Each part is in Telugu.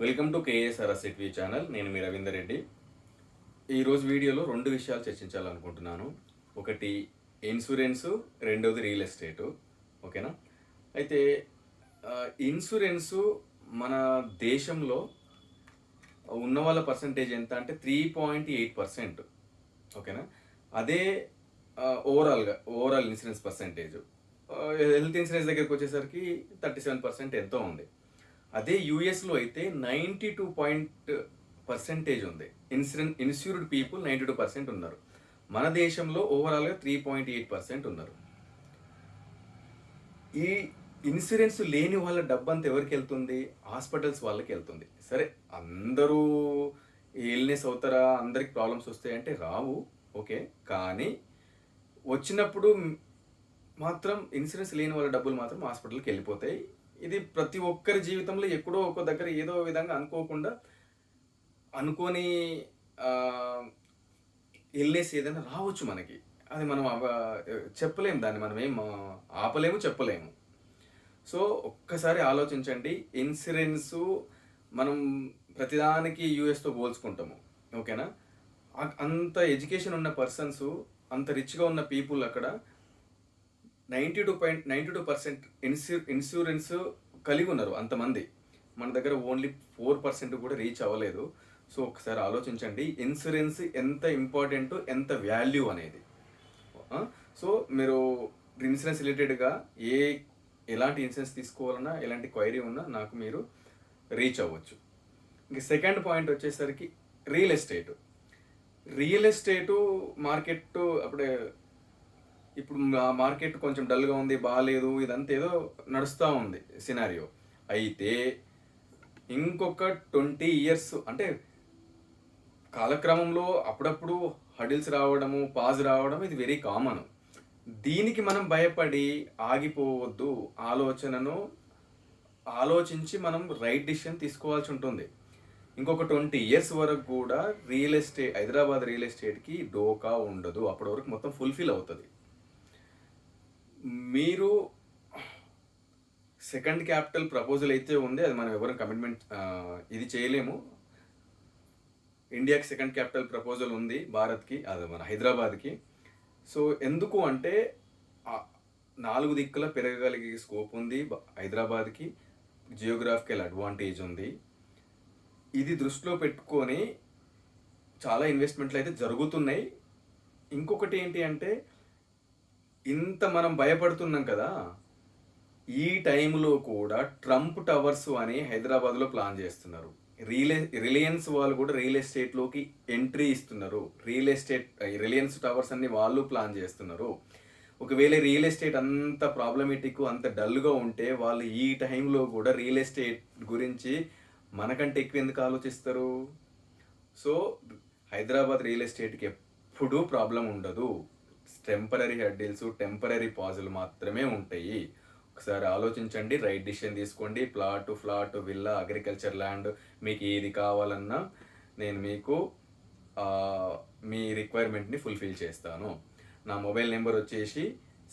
వెల్కమ్ టు కేఎస్ఆర్ సెట్వీ ఛానల్. నేను మీ రవీందర్ రెడ్డి. ఈరోజు వీడియోలో రెండు విషయాలు చర్చించాలనుకుంటున్నాను. ఒకటి ఇన్సూరెన్సు. రెండవది రియల్ ఎస్టేటు. ఓకేనా? అయితే ఇన్సూరెన్సు మన దేశంలో ఉన్న వాళ్ళ పర్సంటేజ్ ఎంత అంటే త్రీ పాయింట్ ఎయిట్ పర్సెంట్. ఓకేనా? అదే ఓవరాల్గా overall insurance percentage. Health insurance దగ్గరికి వచ్చేసరికి థర్టీ సెవెన్ పర్సెంట్ ఎంతో ఉంది. అదే యూఎస్లో అయితే నైంటీ టూ పాయింట్ పర్సెంటేజ్ ఉంది. Insurance insured people ninety two percent ఉన్నారు. మన దేశంలో ఓవరాల్గా త్రీ పాయింట్ ఎయిట్ పర్సెంట్ ఉన్నారు. ఈ ఇన్సూరెన్స్ లేని వాళ్ళ డబ్బంతా ఎవరికి వెళ్తుంది? హాస్పిటల్స్ వాళ్ళకి వెళ్తుంది. సరే అందరూ ఇల్నెస్ అవుతారా? అందరికి ప్రాబ్లమ్స్ వస్తాయంటే రావు. ఓకే కానీ వచ్చినప్పుడు మాత్రం ఇన్సూరెన్స్ లేని వాళ్ళ డబ్బులు మాత్రం హాస్పిటల్కి వెళ్ళిపోతాయి. ఇది ప్రతి ఒక్కరి జీవితంలో ఎక్కడో ఒక దగ్గర ఏదో విధంగా అనుకోకుండా అనుకోని ఇల్నెస్ ఏదైనా రావచ్చు మనకి. అది మనం అవ- చెప్పలేము దాన్ని మనం ఏం ఆపలేము చెప్పలేము. సో ఒక్కసారి ఆలోచించండి ఇన్సూరెన్స్ మనం ప్రతిదానికి యూఎస్తో పోల్చుకుంటాము ఓకేనా? అంత ఎడ్యుకేషన్ ఉన్న పర్సన్స్ అంత రిచ్గా ఉన్న పీపుల్ అక్కడ ninety two point ninety two percent ఇన్సూ insurance కలిగి ఉన్నారు అంతమంది. మన దగ్గర ఓన్లీ ఫోర్ పర్సెంట్ కూడా రీచ్ అవ్వలేదు. సో ఒకసారి ఆలోచించండి. ఇన్సూరెన్స్ ఎంత ఇంపార్టెంట్ ఎంత వాల్యూ అనేది. సో మీరు ఇన్సూరెన్స్ రిలేటెడ్గా ఏ ఎలాంటి ఇన్సూరెన్స్ తీసుకోవాలన్నా ఎలాంటి క్వైరీ ఉన్నా నాకు మీరు రీచ్ అవ్వచ్చు. ఇంక సెకండ్ పాయింట్ వచ్చేసరికి real estate. Real estate market అప్పుడే ఇప్పుడు మార్కెట్ కొంచెం డల్గా ఉంది బాగాలేదు ఇదంతా ఏదో నడుస్తూ ఉంది సినారియో. అయితే ఇంకొక ట్వంటీ ఇయర్స్ అంటే కాలక్రమంలో అప్పుడప్పుడు హడిల్స్ రావడము పాజ్ రావడం ఇది వెరీ కామన్. దీనికి మనం భయపడి ఆగిపోవద్దు ఆలోచనను ఆలోచించి మనం రైట్ డిసిషన్ తీసుకోవాల్సి ఉంటుంది. ఇంకొక ట్వంటీ ఇయర్స్ వరకు కూడా రియల్ ఎస్టేట్ హైదరాబాద్ రియల్ ఎస్టేట్కి డోకా ఉండదు. అప్పటి వరకు మొత్తం ఫుల్ఫిల్ అవుతుంది. మీరు సెకండ్ క్యాపిటల్ ప్రపోజల్ అయితే ఉంది అది మనం ఎవరు కమిట్మెంట్ ఇది చేయలేము. ఇండియాకి సెకండ్ క్యాపిటల్ ప్రపోజల్ ఉంది భారత్కి అది మన హైదరాబాద్కి. సో ఎందుకు అంటే నాలుగు దిక్కుల పెరగగలిగే స్కోప్ ఉంది హైదరాబాద్కి జియోగ్రాఫికల్ అడ్వాంటేజ్ ఉంది. ఇది దృష్టిలో పెట్టుకొని చాలా ఇన్వెస్ట్మెంట్లు అయితే జరుగుతున్నాయి. ఇంకొకటి ఏంటి అంటే ఇంత మనం భయపడుతున్నాం కదా ఈ టైంలో కూడా ట్రంప్ టవర్స్ అని హైదరాబాద్లో ప్లాన్ చేస్తున్నారు. రియల్ రిలయన్స్ వాళ్ళు కూడా రియల్ ఎస్టేట్లోకి ఎంట్రీ ఇస్తున్నారు. రియల్ ఎస్టేట్ రిలయన్స్ టవర్స్ అన్ని వాళ్ళు ప్లాన్ చేస్తున్నారు. ఒకవేళ రియల్ ఎస్టేట్ అంత ప్రాబ్లమేటిక్ అంత డల్గా ఉంటే వాళ్ళు ఈ టైంలో కూడా రియల్ ఎస్టేట్ గురించి మనకంటే ఎక్కువ ఎందుకు ఆలోచిస్తారు? సో హైదరాబాద్ రియల్ ఎస్టేట్కి ఎప్పుడూ ప్రాబ్లం ఉండదు. టెంపరీ హెడ్డీల్స్ టెంపరీ పాజులు మాత్రమే ఉంటాయి. ఒకసారి ఆలోచించండి రైట్ డిసిషన్ తీసుకోండి. Plot flat villa agriculture land మీకు ఏది కావాలన్నా నేను మీకు మీ రిక్వైర్మెంట్ని ఫుల్ఫిల్ చేస్తాను. నా మొబైల్ నెంబర్ వచ్చేసి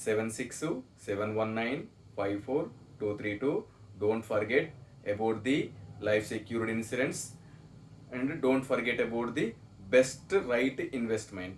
seven six seven one nine five four two three two don't forget about the life secured insurance and don't forget about the best right investment